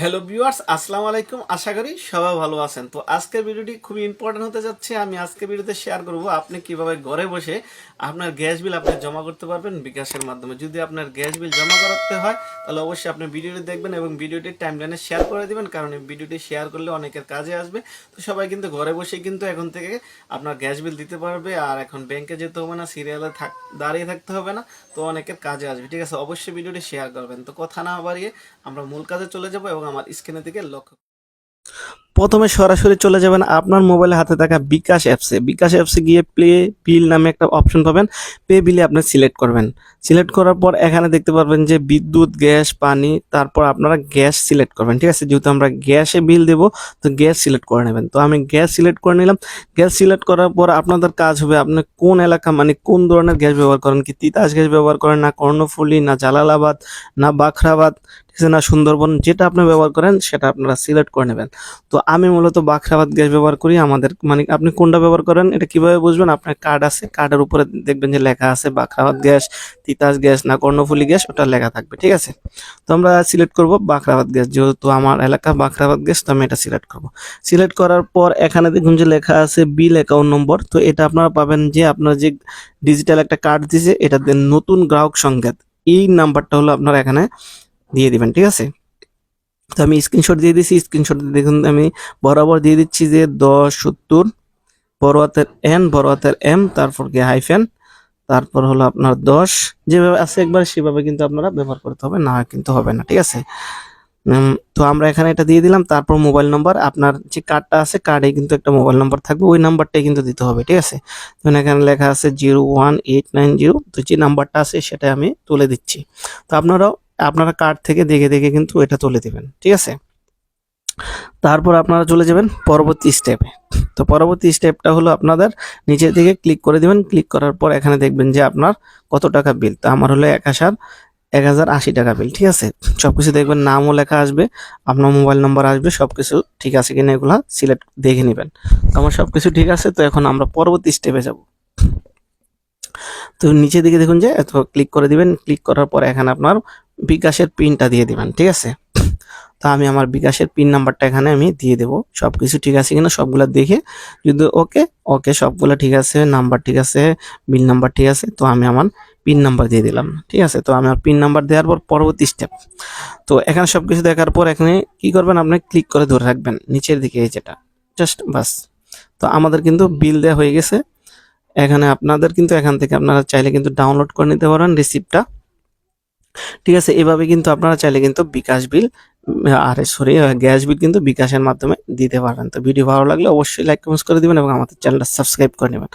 Hello viewers আসসালামু আলাইকুম। আশা করি সবাই ভালো আছেন। তো আজকের ভিডিওটি খুবই ইম্পর্টেন্ট হতে যাচ্ছে। আমি আজকের ভিডিওতে শেয়ার করব আপনি কীভাবে ঘরে বসে আপনার গ্যাস বিল আপনি জমা করতে পারবেন বিকাশের মাধ্যমে। যদি আপনার গ্যাস বিল জমা করাতে হয়, তাহলে অবশ্যই আপনি ভিডিওটি দেখবেন এবং ভিডিওটি টাইমলাইনে শেয়ার করে দিবেন, কারণ এই ভিডিওটি শেয়ার করলে অনেকের কাজে আসবে। তো সবাই কিন্তু ঘরে বসে কিন্তু এখন থেকে আপনার গ্যাস বিল দিতে পারবে। আর এখন ব্যাংকে যেতে হবে না সিরিয়ালে থাক, দাঁড়িয়ে থাকতে হবে না, তো অনেকের কাজে আসবে। ঠিক আছে, অবশ্যই ভিডিওটি শেয়ার করবেন। তো কথা না বাড়িয়ে আমরা মূল কাজে চলে যাব এবং আমার স্ক্রিনের দিকে লক্ষ্য প্রথমে সরাসরি চলে যাবেন আপনার মোবাইলে হাতে থাকা বিকাশ অ্যাপসে। বিকাশ অ্যাপসে গিয়ে প্লে বিল নামে একটা অপশন পাবেন। পে বিলে আপনি সিলেক্ট করবেন। সিলেক্ট করার পর এখানে দেখতে পারবেন যে বিদ্যুৎ, গ্যাস, পানি, তারপর আপনারা গ্যাস সিলেক্ট করবেন। ঠিক আছে? যেহেতু আমরা গ্যাসে বিল দেব, তো গ্যাস সিলেক্ট করে নেবেন। তো আমি গ্যাস সিলেক্ট করে নিলাম। গ্যাস সিলেক্ট করার পর আপনাদের কাজ হবে আপনি কোন এলাকা মানে কোন ধরনের গ্যাস ব্যবহার করেন? কি তিতাস গ্যাস ব্যবহার করেন, না কর্ণফুলি, না জালালাবাদ, না বাখরাবাদ, ঠিক আছে? না সুন্দরবন, যেটা আপনি ব্যবহার করেন, সেটা আপনারা সিলেক্ট করে নেবেন। তো আমি মূলত বাখরাবাদ গ্যাস ব্যবহার করি, আমাদের মানে আপনি কোনটা ব্যবহার করেন এটা কীভাবে বুঝবেন? আপনার কার্ড আছে, কার্ডের উপরে দেখবেন যে লেখা আছে বাখরাবাদ গ্যাস, তিতাস গ্যাস না কর্ণফুলি গ্যাস, ওটা লেখা থাকবে, ঠিক আছে? তো আমরা সিলেক্ট করব বাখরাবাদ গ্যাস, যেহেতু আমার এলাকা বাখরাবাদ গ্যাস, তো আমি এটা সিলেক্ট করব। সিলেক্ট করার পর এখানে দেখুন যে লেখা আছে বিল অ্যাকাউন্ট নম্বর, তো এটা আপনারা পাবেন যে আপনার যে ডিজিটাল একটা কার্ড দিছে এটা নতুন গ্রাহক সংকেত, এই নাম্বারটা হলো আপনারা এখানে দিয়ে দিবেন, ঠিক আছে? তো আমি স্ক্রিনশট দিয়ে দিচ্ছি স্ক্রিনশট দেখুন, আমি বরাবর দিয়ে দিচ্ছি যে দশ সত্তর, বড় হাতের এন বড় হাতের এম তারপর কি হাইফেন তারপর হলো আপনার দশ। যেভাবে আছে একবার, সেভাবে কিন্তু আপনারা ব্যবহার করতে হবে, না কিন্তু হবে না, ঠিক আছে? তো আমরা এখানে এটা দিয়ে দিলাম, তারপর মোবাইল নম্বর আপনার যে কার্ডটা আছে কার্ডে কিন্তু একটা মোবাইল নম্বর থাকবে, ওই নাম্বারটাই কিন্তু দিতে হবে, ঠিক আছে? তো এখানে লেখা আছে zero one eight nine zero তো যে নাম্বারটা আছে সেটা আমি তুলে দিচ্ছি। তো আপনারাও আপনারা কার্ড থেকে দেখে দেখে কিন্তু এটা তুলে দিবেন, ঠিক আছে? তারপর আপনারা চলে যাবেন পরবর্তী স্টেপে তো পরবর্তী স্টেপটা হলো আপনাদের নিচের দিকে ক্লিক করে দিবেন ক্লিক করার পর এখানে দেখবেন যে আপনার কত টাকা বিল তো আমার হলো এক হাজার এক হাজার আশি টাকা বিল ঠিক আছে? সব কিছু দেখবেন, নামও লেখা আসবে, আপনার মোবাইল নম্বর আসবে সব কিছু ঠিক আছে কিনা এগুলো সিলেক্ট দেখে নেবেন। তো আমার সব কিছু ঠিক আছে, তো এখন আমরা পরবর্তী স্টেপে যাব। তো নিচে দিকে দেখুন যে এত ক্লিক করে দিবেন ক্লিক করার পর এখানে আপনার বিকাশের পিনটা দিয়ে দিবেন, ঠিক আছে? তো আমি আমার বিকাশের পিন নাম্বারটা এখানে আমি দিয়ে দেবো। সব কিছু ঠিক আছে কিনা সবগুলা দেখে যদি ওকে ওকে সবগুলা ঠিক আছে, নাম্বার ঠিক আছে, বিল নাম্বার ঠিক আছে, তো আমি আমার পিন নাম্বার দিয়ে দিলাম, ঠিক আছে? তো আমি আমার পিন নাম্বার দেওয়ার পর পরবর্তী স্টেপ তো এখানে সব কিছু দেখার পর এখানে কি করবেন আপনি? ক্লিক করে ধরে রাখবেন, নিচের দিকে এই যেটা জাস্ট বাস। তো আমাদের কিন্তু বিল দেওয়া হয়ে গেছে। এখানে আপনাদের কিন্তু এখান থেকে আপনারা চাইলে কিন্তু ডাউনলোড করে নিতে পারেন রিসিপ্টটা ঠিক আছে? এভাবে কিন্তু আপনারা চাইলে কিন্তু বিকাশ বিল আরে সরি গ্যাস বিল কিন্তু বিকাশের মাধ্যমে দিতে পারেন। তো ভিডিও ভালো লাগলে অবশ্যই লাইক কমেন্টস করে দিবেন এবং আমাদের চ্যানেলটা সাবস্ক্রাইব করে নেবেন।